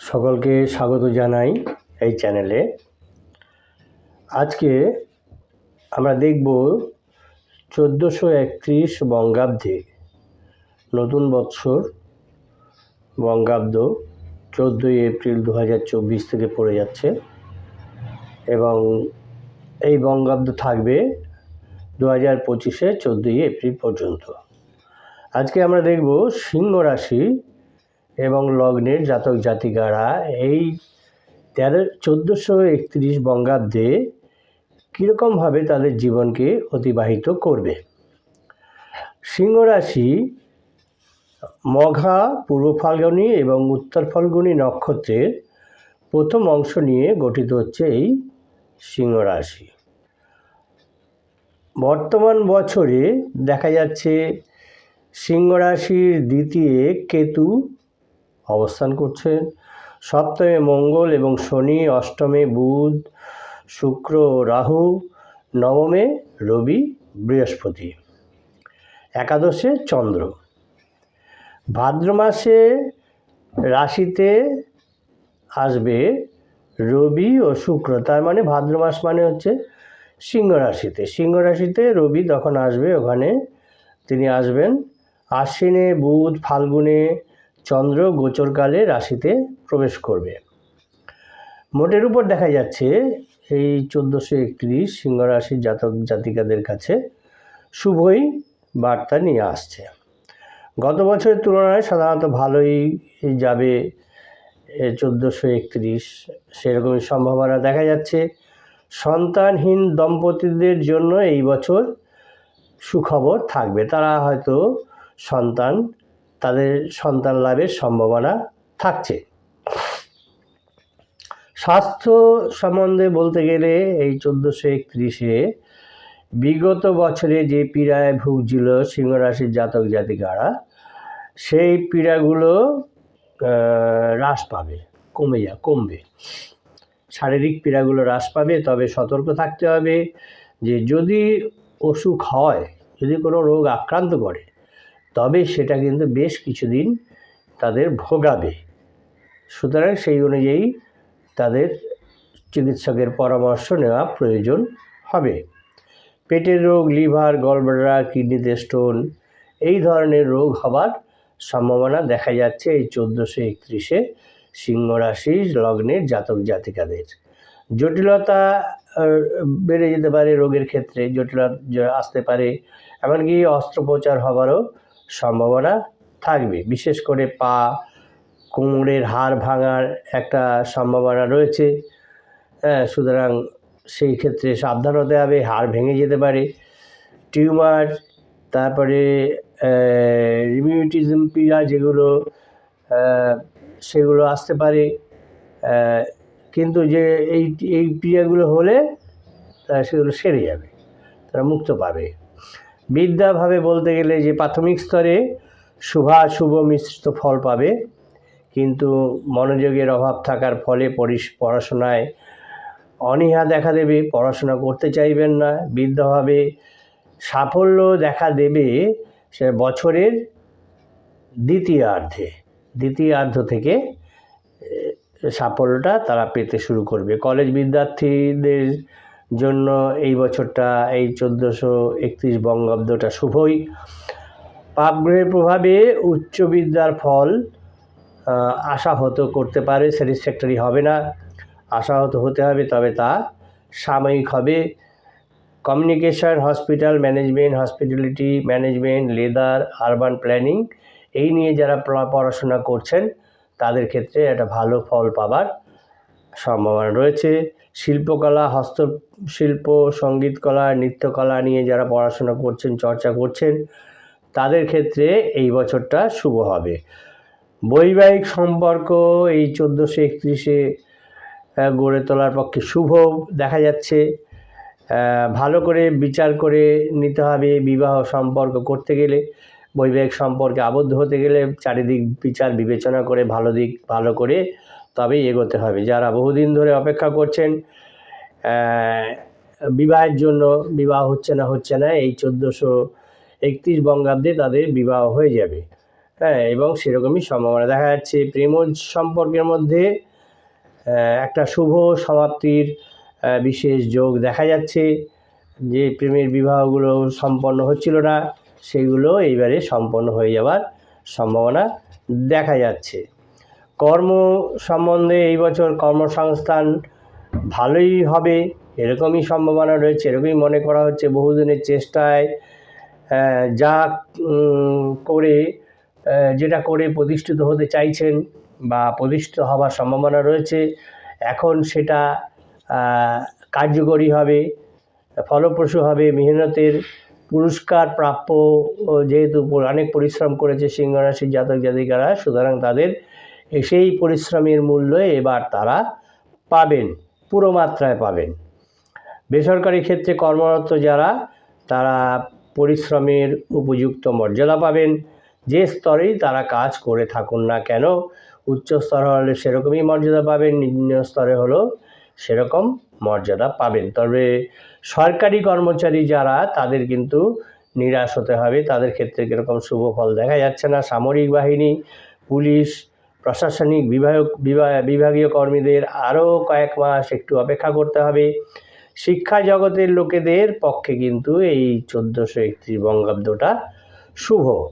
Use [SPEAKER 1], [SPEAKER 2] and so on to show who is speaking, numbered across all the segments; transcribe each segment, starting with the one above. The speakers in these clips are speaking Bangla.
[SPEAKER 1] সকলকে স্বাগত জানাই এই চ্যানেলে। আজকে আমরা দেখব চোদ্দোশো একত্রিশ বঙ্গাব্দে নতুন বৎসর বঙ্গাব্দ চোদ্দোই এপ্রিল দু হাজার চব্বিশ থেকে পড়ে যাচ্ছে এবং এই বঙ্গাব্দ থাকবে দু হাজার পঁচিশে চোদ্দোই এপ্রিল পর্যন্ত। আজকে আমরা দেখব সিংহ রাশি এবং লগ্নের জাতক জাতিকারা এই তেরো, চোদ্দোশো একত্রিশ বঙ্গাব্দে কীরকমভাবে তাদের জীবনকে অতিবাহিত করবে? সিংহ রাশি মঘা, পূর্ব ফাল্গুনী এবং উত্তর ফাল্গুনী নক্ষত্রের প্রথম অংশ নিয়ে গঠিত হচ্ছে এই সিংহ রাশি বর্তমান বছরে দেখা যাচ্ছে সিংহ রাশির দ্বিতীয় কেতু অবস্থান করছেন। সপ্তমে মঙ্গল এবং শনি, অষ্টমে বুধ, শুক্র, রাহু, নবমে রবি, বৃহস্পতি। একাদশে চন্দ্র। ভাদ্র মাসে রাশিতে আসবে রবি ও শুক্র। তার মানে ভাদ্র মাস মানে হচ্ছে সিংহ রাশিতে। সিংহ রাশিতে রবি তখন আসবে। ওখানে তিনি আসবেন। আশ্বিনে বুধ, ফাল্গুনে চন্দ্র গোচরকালে রাশিতে প্রবেশ করবে। মোটের উপর দেখা যাচ্ছে এই চোদ্দোশো একত্রিশ সিংহ রাশির জাতক জাতিকাদের কাছে শুভই বার্তা নিয়ে আসছে। গত বছরের তুলনায় সাধারণত ভালোই যাবে চোদ্দোশো একত্রিশ, সেরকমই সম্ভাবনা দেখা যাচ্ছে। সন্তানহীন দম্পতিদের জন্য এই বছর সুখবর থাকবে। তারা হয়তো সন্তান তাদের সন্তান লাভের সম্ভাবনা থাকছে। স্বাস্থ্য সম্বন্ধে বলতে গেলে এই চোদ্দোশো একত্রিশে বিগত বছরে যে পীড়ায় ভুগছিল সিংহরাশির জাতক জাতিকারা, সেই পীড়াগুলো হ্রাস পাবে, কমে যা, কমবে। শারীরিক পীড়াগুলো হ্রাস পাবে, তবে সতর্ক থাকতে হবে যে যদি অসুখ হয়, যদি কোনো রোগ আক্রান্ত করে তবে সেটা কিন্তু বেশ কিছুদিন তাদের ভোগাবে। সুতরাং সেই অনুযায়ী তাদের চিকিৎসকের পরামর্শ নেওয়া প্রয়োজন হবে। পেটের রোগ, লিভার, গলব্লাডার, কিডনিতে স্টোন এই ধরনের রোগ হবার সম্ভাবনা দেখা যাচ্ছে এই চোদ্দোশো একত্রিশে সিংহ রাশি লগ্নের জাতক জাতিকাদের। জটিলতা বেড়ে যেতে পারে রোগের ক্ষেত্রে, জটিলতা আসতে পারে। এমনকি অস্ত্রোপচার হবারও সম্ভাবনা থাকবে। বিশেষ করে পা, কোমরের হাড় ভাঙার একটা সম্ভাবনা রয়েছে। হ্যাঁ সুতরাং সেই ক্ষেত্রে সাবধান হতে হবে, হাড় ভেঙে যেতে পারে। টিউমার, তারপরে রিমিউটিজম পীড়া যেগুলো সেগুলো আসতে পারে। কিন্তু যে এই এই পীড়াগুলো হলে সেগুলো সেরে যাবে, তারা মুক্ত পাবে। বিদ্যাভাবে বলতে গেলে যে প্রাথমিক স্তরে শুভাশুভ মিশ্রিত ফল পাবে, কিন্তু মনোযোগের অভাব থাকার ফলে পড়াশোনায় অনীহা দেখা দেবে, পড়াশোনা করতে চাইবেন না। বিদ্যাভাবে সাফল্য দেখা দেবে সে বছরের দ্বিতীয়ার্ধে, দ্বিতীয়ার্ধ থেকে সাফল্যটা তারা পেতে শুরু করবে। কলেজ বিদ্যার্থীদের জন্য এই বছরটা, এই চোদ্দোশো একত্রিশ বঙ্গাব্দটা শুভই। পাপগ্রহের প্রভাবে উচ্চ বিদ্যার ফল আশাহত করতে পারে স্যাটিসফ্যাক্টরি হবে না। আশাহত হতে হবে, তবে তা সাময়িক হবে। Communication, hospital management, hospitality management, leather, urban planning, এই নিয়ে যারা পড়াশোনা করছেন, তাদের ক্ষেত্রে একটা ভালো ফল পাবার সম্ভাবনা রয়েছে। শিল্পকলা, হস্তশিল্প, সঙ্গীতকলা, নৃত্যকলা নিয়ে যারা পড়াশোনা করছেন, চর্চা করছেন, তাদের ক্ষেত্রে এই বছরটা শুভ হবে। বৈবাহিক সম্পর্ক এই চোদ্দোশো একত্রিশে গড়ে তোলার পক্ষে শুভ, দেখা যাচ্ছে। ভালো করে বিচার করে নিতে হবে বিবাহ সম্পর্ক করতে গেলে। বৈবাহিক সম্পর্কে আবদ্ধ হতে গেলে চারিদিক বিচার, বিবেচনা করে ভালো দিক ভালো করে তবেই এগোতে হবে। যারা বহুদিন ধরে অপেক্ষা করছেন বিবাহের জন্য বিবাহ হচ্ছে না হচ্ছে না, এই চোদ্দোশো একত্রিশ বঙ্গাব্দে তাদের বিবাহ হয়ে যাবে। হ্যাঁ এবং সেরকমই সম্ভাবনা দেখা যাচ্ছে। প্রেম সম্পর্কের মধ্যে একটা শুভ সমাপ্তির বিশেষ যোগ দেখা যাচ্ছে যে প্রেমের বিবাহগুলো সম্পন্ন হচ্ছিল না, সেগুলো এইবারে সম্পন্ন হয়ে যাওয়ার সম্ভাবনা দেখা যাচ্ছে। কর্ম সম্বন্ধে এই বছর কর্মসংস্থান ভালোই হবে, এরকমই সম্ভাবনা রয়েছে, এরকমই মনে করা হচ্ছে বহুদিনের চেষ্টায়। যা করে যেটা করে প্রতিষ্ঠিত হতে চাইছেন বা প্রতিষ্ঠিত হওয়ার সম্ভাবনা রয়েছে, এখন সেটা কার্যকরী হবে, ফলপ্রসূ হবে, মেহনতের পুরস্কার প্রাপ্য যেহেতু অনেক পরিশ্রম করেছে সিংহ রাশির জাতক জাতিকারা, সুতরাং তাদের সেই পরিশ্রমের মূল্য এবার তারা পাবেন, পুরো মাত্রায় পাবেন। বেসরকারি ক্ষেত্রে কর্মরত যারা, তারা পরিশ্রমের উপযুক্ত মর্যাদা পাবেন। যে স্তরেই তারা কাজ করে থাকুন না কেন, উচ্চ স্তর হলে সেরকমই মর্যাদা পাবেন, নিম্ন স্তরে হলেও সেরকম মর্যাদা পাবেন। তবে সরকারি কর্মচারী যারা, তাদের কিন্তু নিরাশ হতে হবে। তাদের ক্ষেত্রে কীরকম শুভ ফল দেখা যাচ্ছে না। সামরিক বাহিনী, পুলিশ প্রশাসনিক বিভাগ বিভা- বিভাগীয় কর্মীদের আরও কয়েক মাস একটু অপেক্ষা করতে হবে। শিক্ষা জগতের লোকেদের পক্ষে কিন্তু এই চোদ্দোশো একত্রিশ বঙ্গাব্দটা শুভ।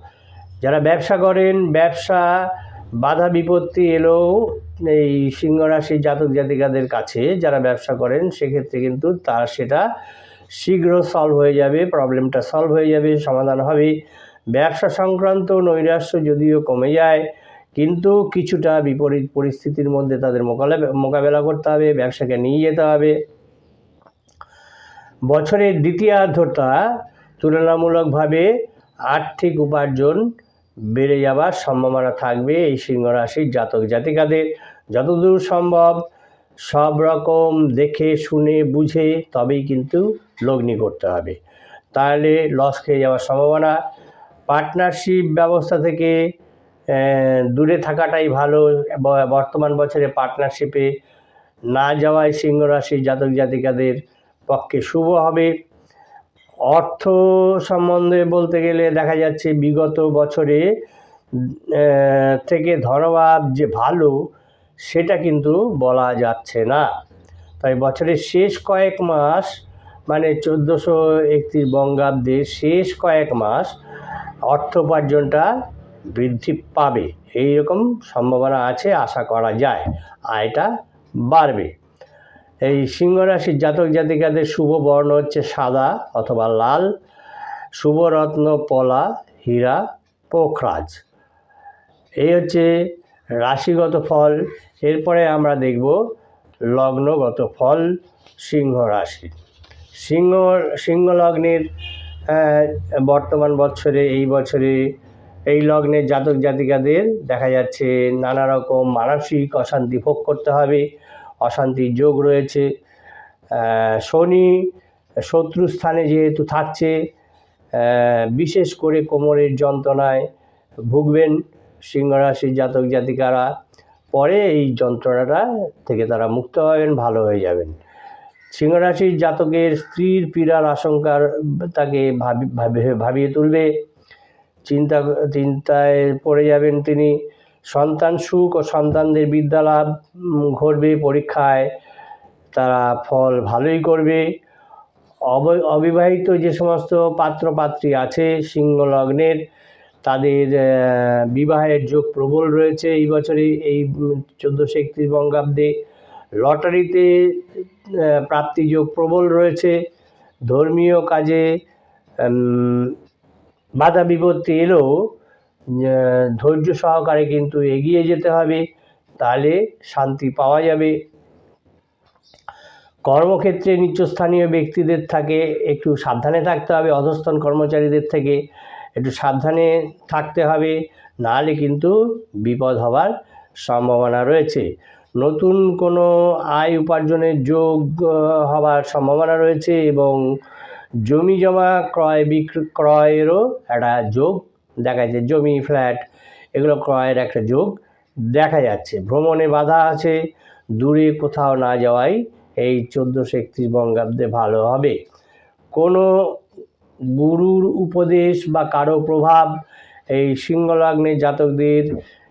[SPEAKER 1] যারা ব্যবসা করেন, ব্যবসা, বাধা বিপত্তি এলেও এই সিংহ রাশির জাতক জাতিকাদের কাছে যারা ব্যবসা করেন, সেক্ষেত্রে কিন্তু তার সেটা শীঘ্র সলভ হয়ে যাবে প্রবলেমটা সলভ হয়ে যাবে, সমাধান হবে। ব্যবসা সংক্রান্ত নৈরাশ্য যদিও কমে যায় কিন্তু কিছুটা বিপরীত পরিস্থিতির মধ্যে তাদের মোকাবেলা মোকাবেলা করতে হবে, ব্যবসাকে নিয়ে যেতে হবে। বছরের দ্বিতীয়ার্ধটা তুলনামূলকভাবে আর্থিক উপার্জন বেড়ে যাওয়ার সম্ভাবনা থাকবে এই সিংহ রাশির জাতক জাতিকাদের। যতদূর সম্ভব সব রকম দেখে, শুনে, বুঝে তবেই কিন্তু লগ্নি করতে হবে। তাহলে লস খেয়ে যাওয়ার সম্ভাবনা। পার্টনারশিপ ব্যবস্থা থেকে দূরে থাকাটাই ভালো। বর্তমান বছরে পার্টনারশিপে না যাওয়ায় সিংহ রাশির জাতক জাতিকাদের পক্ষে শুভ হবে। অর্থ সম্বন্ধে বলতে গেলে দেখা যাচ্ছে বিগত বছরে থেকে ধনভাব যে ভালো, সেটা কিন্তু বলা যাচ্ছে না। তাই বছরের শেষ কয়েক মাস মানে চোদ্দোশো একত্রিশ বঙ্গাব্দের শেষ কয়েক মাস অর্থ উপার্জনটা বৃদ্ধি পাবে। এই রকম সম্ভাবনা আছে, আশা করা যায়। আয়টা বাড়বে। এই সিংহ রাশির জাতক জাতিকাদের শুভ বর্ণ হচ্ছে সাদা অথবা লাল। শুভ রত্ন পলা, হীরা, পোখরাজ। এই হচ্ছে রাশিগত ফল। এরপরে আমরা দেখব লগ্নগত ফল সিংহ রাশি সিংহ সিংহ লগ্নের বর্তমান বছরে, এই বছরে এই লগ্নের জাতক জাতিকাদের দেখা যাচ্ছে নানা রকম মানসিক অশান্তি ভোগ করতে হবে, অশান্তির যোগ রয়েছে। শনি শত্রু স্থানে যেহেতু থাকছে বিশেষ করে কোমরের যন্ত্রণায় ভুগবেন সিংহ রাশির জাতক জাতিকারা। পরে এই যন্ত্রণাটা থেকে তারা মুক্ত হবেন, ভালো হয়ে যাবেন। সিংহ রাশির জাতকের স্ত্রীর পীড়ার আশঙ্কার তাকে ভাবি- ভাবিয়ে তুলবে। চিন্তা, চিন্তায় পড়ে যাবেন তিনি। সন্তান সুখ ও সন্তানদের বিদ্যালাভ ঘটবে পরীক্ষায়। তারা ফল ভালোই করবে। অব, অবিবাহিত যে সমস্ত পাত্র পাত্রী আছে, সিংহ লগ্নের, তাদের বিবাহের যোগ প্রবল রয়েছে এই বছরে। এই চোদ্দোশো একত্রিশ বঙ্গাব্দে লটারিতে প্রাপ্তিযোগ প্রবল রয়েছে। ধর্মীয় কাজে বাধা বিপত্তি এলেও ধৈর্য সহকারে কিন্তু এগিয়ে যেতে হবে, তাহলে শান্তি পাওয়া যাবে। কর্মক্ষেত্রে নিত্যস্থানীয় ব্যক্তিদের থাকে একটু সাবধানে থাকতে হবে, অধস্তন কর্মচারীদের থেকে একটু সাবধানে থাকতে হবে, নাহলে কিন্তু বিপদ হওয়ার সম্ভাবনা রয়েছে। নতুন কোনো আয় উপার্জনের যোগ হওয়ার সম্ভাবনা রয়েছে এবং জমি জমা ক্রয় বিক্রয় ক্রয়েরও একটা যোগ দেখা যাচ্ছে জমি, ফ্ল্যাট, এগুলো ক্রয়ের একটা যোগ দেখা যাচ্ছে। ভ্রমণে বাধা আছে, দূরে কোথাও না যাওয়াই এই চোদ্দোশো একত্রিশ বঙ্গাব্দে ভালো হবে। কোনো গুরুর উপদেশ বা কারও প্রভাব এই সিংহ লগ্নের জাতকদের,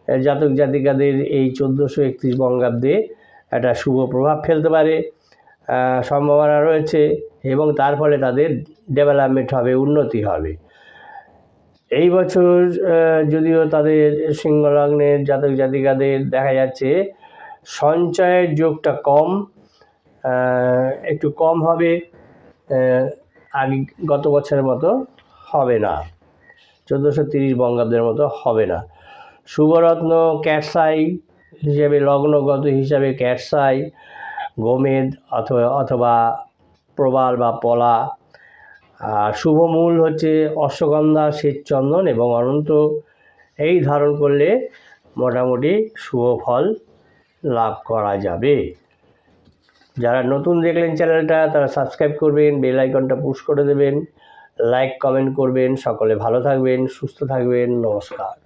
[SPEAKER 1] জাতক জাতিকাদের এই চোদ্দোশো একত্রিশ বঙ্গাব্দে একটা শুভ প্রভাব ফেলতে পারে। সম্ভাবনা রয়েছে। এবং তার ফলে তাদের ডেভেলপমেন্ট হবে, উন্নতি হবে। এই বছর যদিও তাদের সিংহ লগ্নের জাতক জাতিকাদের দেখা যাচ্ছে, সঞ্চয়ের যোগটা কম একটু কম হবে আগে গত বছরের মতো হবে না। চোদ্দোশো তিরিশ বঙ্গাব্দের মতো হবে না। শুভরত্ন ক্যাটসাই হিসেবে, লগ্নগত হিসাবে ক্যাটসাই, গোমেদ অথবা অথবা প্রবাল বা পলা। আর শুভ মূল হচ্ছে অশ্বগন্ধা, শ্বেতচন্দন এবং অনন্ত। এই ধারণ করলে মোটামুটি শুভ ফল লাভ করা যাবে। যারা নতুন দেখলেন চ্যানেলটা, তারা সাবস্ক্রাইব করবেন, বেল আইকনটা পুশ করে দেবেন, লাইক, কমেন্ট করবেন। সকলে ভালো থাকবেন, সুস্থ থাকবেন। নমস্কার।